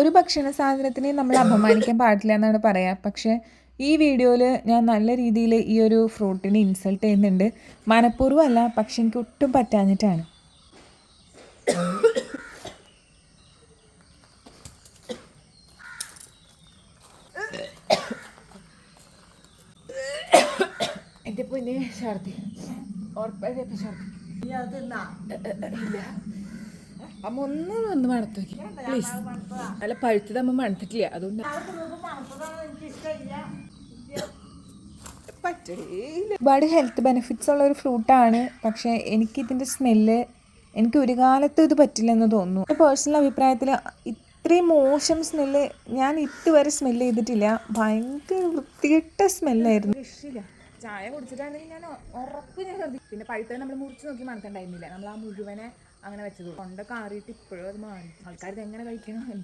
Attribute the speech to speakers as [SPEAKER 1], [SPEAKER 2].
[SPEAKER 1] ഒരു ഭക്ഷണ സാധനത്തിനെ നമ്മൾ അപമാനിക്കാൻ പാടില്ല എന്നാണ് പറയാ. പക്ഷേ ഈ വീഡിയോയിൽ ഞാൻ നല്ല രീതിയിൽ ഈ ഒരു ഫ്രൂട്ടിനെ ഇൻസൾട്ട് ചെയ്യുന്നുണ്ട്. മനഃപൂർവം അല്ല പക്ഷെ എനിക്ക് ഒട്ടും പറ്റാഞ്ഞിട്ടാണ്. എന്റെ പൊന്നെ ഛർദി ഉറപ്പായിട്ട് ഛർദി ഇല്ല. അമ്മ ഒന്ന് വന്ന് മണത്ത് നോക്കി. പ്ലീസ് അല്ല പഴുത്തത് അമ്മ മണത്തിട്ടില്ല. അതുകൊണ്ട് ഒരുപാട് ഹെൽത്ത് ബെനിഫിറ്റ്സ് ഉള്ള ഒരു ഫ്രൂട്ടാണ് പക്ഷേ എനിക്കിതിന്റെ സ്മെല്ല് എനിക്ക് ഒരു കാലത്തും ഇത് പറ്റില്ലെന്ന് തോന്നുന്നു. എന്റെ പേഴ്സണൽ അഭിപ്രായത്തിൽ ഇത്രയും മോശം സ്മെല്ല് ഞാൻ ഇതുവരെ സ്മെല്ല് ചെയ്തിട്ടില്ല. ഭയങ്കര വൃത്തികെട്ട സ്മെല്ലായിരുന്നു ചായ കുടിച്ചിട്ടാണെങ്കിൽ ഞാൻ ഉറപ്പ് ഞാൻ പിന്നെ പഴുത്തത് നമ്മൾ മുറിച്ച് നോക്കി മണക്കണ്ടായിരുന്നില്ല നമ്മൾ ആ മുഴുവനെ അങ്ങനെ വെച്ചത്. തൊണ്ട കാറിയിട്ട് ഇപ്പോഴും അത് മാറി. ആൾക്കാർ ഇത് എങ്ങനെ കഴിക്കണം